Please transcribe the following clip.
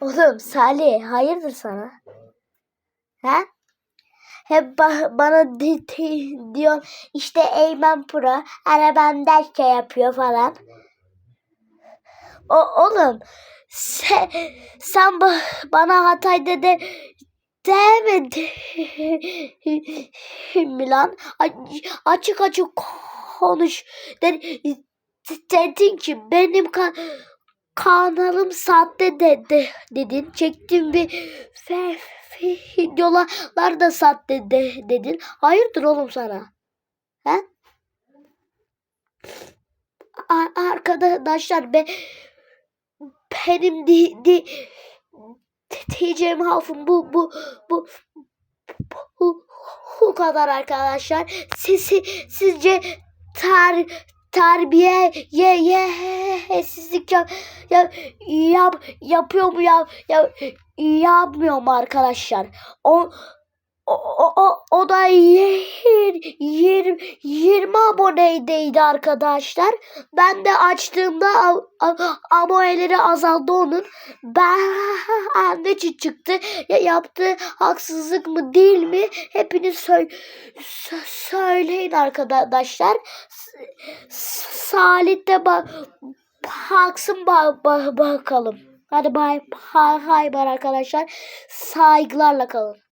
Oğlum Salih hayırdır sana? He? Hep ba- bana di- di- diyor işte Eymen Pro araban derke yapıyor falan. O oğlum sen, sen ba- bana Hatay'da de demedi mi lan? A- Açık açık konuş. De- Dedin ki benim ka- kanalım sahte de, de dedin. Çektiğim bir fe- fe- videolar da sahte de dedin. Hayırdır oğlum sana? He? A- arkadaşlar be benim di, di, diyeceğim hafım bu bu bu bu, bu kadar arkadaşlar. Siz, sizce tar terbiye ye ye sizlik yap, yap, yap yapıyor mu ya, ya yapmıyor mu arkadaşlar? O o, o, o, da yir- yir- 20 aboneydi arkadaşlar. Ben de açtığımda aboneleri azaldı onun. Ben için çıktı? Ya yaptığı haksızlık mı değil mi? Hepiniz sö- söyleyin arkadaşlar. S- Salih de bak baksın ba- ba- bakalım. Hadi bay bay bay arkadaşlar. Saygılarla kalın.